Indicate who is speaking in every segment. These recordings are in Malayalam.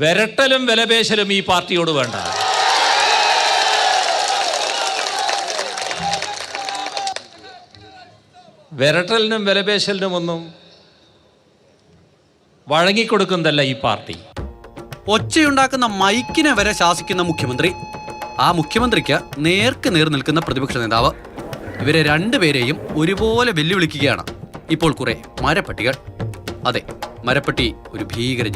Speaker 1: വിരട്ടലും വിലപേശലും ഈ പാർട്ടിയോട് വേണ്ട. വിരട്ടലിനും വിലപേശലിനും ഒന്നും വഴങ്ങിക്കൊടുക്കുന്നതല്ല ഈ പാർട്ടി.
Speaker 2: ഒച്ചയുണ്ടാക്കുന്ന മൈക്കിനെ വരെ ശാസിക്കുന്ന മുഖ്യമന്ത്രി. ആ മുഖ്യമന്ത്രിക്ക് നേർക്ക് നേർ നിൽക്കുന്ന പ്രതിപക്ഷ നേതാവ്. ഇവരെ രണ്ടുപേരെയും ഒരുപോലെ വെല്ലുവിളിക്കുകയാണ്. ഇപ്പോൾ കുറെ മരപ്പട്ടികൾ. അതെ മരപ്പട്ടി ഒരു ഭീകര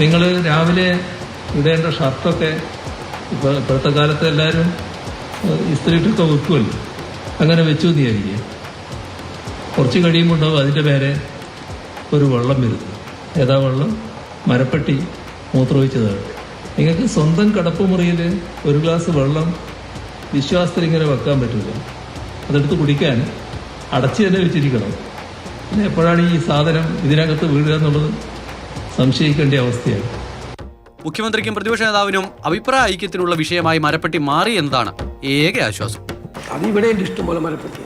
Speaker 3: നിങ്ങൾ രാവിലെ ഇടേണ്ട ഷർട്ടൊക്കെ ഇപ്പൊ ഇപ്പോഴത്തെ കാലത്ത് എല്ലാവരും ഇസ്ത്രീട്ടൊക്കെ വെക്കുമല്ലോ അങ്ങനെ വെച്ചു വിചാരിക്കുക. കുറച്ച് കഴിയുമ്പോണ്ടാവും അതിന്റെ പേരെ ഒരു വെള്ളം വരുന്നു ഏതാ വെള്ളം? മരപ്പെട്ടി മൂത്രമൊഴിച്ചതാണ് നിങ്ങൾക്ക് സ്വന്തം കടപ്പുമുറിയിൽ ഒരു ഗ്ലാസ് വെള്ളം വിശ്വാസത്തിൽ ഇങ്ങനെ വെക്കാൻ പറ്റില്ല അതെടുത്ത് കുടിക്കാൻ അടച്ചു തന്നെ വെച്ചിരിക്കണം. പിന്നെ എപ്പോഴാണ് ഈ സാധനം ഇതിനകത്ത് വീഴുക എന്നുള്ളത്? സംശയിക്കേണ്ട അവസ്ഥയാണ്.
Speaker 2: മുഖ്യമന്ത്രിക്കും പ്രതിപക്ഷ നേതാവിനും അഭിപ്രായ ഐക്യത്തിനുള്ള വിഷയമായി മരപ്പെട്ടി മാറി എന്നതാണ് ഏക ആശ്വാസം.
Speaker 4: അത് ഇവിടെ ഉണ്ട് ഇഷ്ടംപോലെ മരപ്പെട്ടി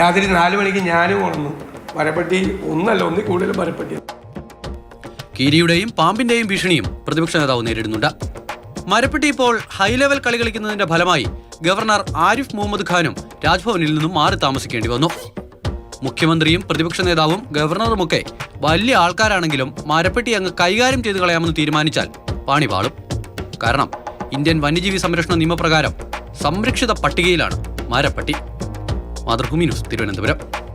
Speaker 4: രാത്രി നാല് മണിക്ക് ഞാനും ഉണർന്നു മരപ്പെട്ടി ഒന്നല്ല ഒന്നിൽ കൂടുതൽ മരപ്പെട്ടി
Speaker 2: കീരിയുടെയും പാമ്പിന്റെയും ഭീഷണിയും പ്രതിപക്ഷ നേതാവ് നേരിടുന്നുണ്ട്. മരപ്പെട്ടി ഇപ്പോൾ ഹൈലെവൽ കളി കളിക്കുന്നതിന്റെ ഫലമായി ഗവർണർ ആരിഫ് മുഹമ്മദ് ഖാനും രാജ്ഭവനിൽ നിന്നും മാറി താമസിക്കേണ്ടി വന്നു. മുഖ്യമന്ത്രിയും പ്രതിപക്ഷ നേതാവും ഗവർണറുമൊക്കെ വലിയ ആൾക്കാരാണെങ്കിലും മരപ്പെട്ടി അങ്ങ് കൈകാര്യം ചെയ്തു കളയാമെന്ന് തീരുമാനിച്ചാൽ പാണി പാളും കാരണം ഇന്ത്യൻ വന്യജീവി സംരക്ഷണ നിയമപ്രകാരം സംരക്ഷിത പട്ടികയിലാണ് മരപ്പട്ടി. മാതൃഭൂമി ന്യൂസ് തിരുവനന്തപുരം.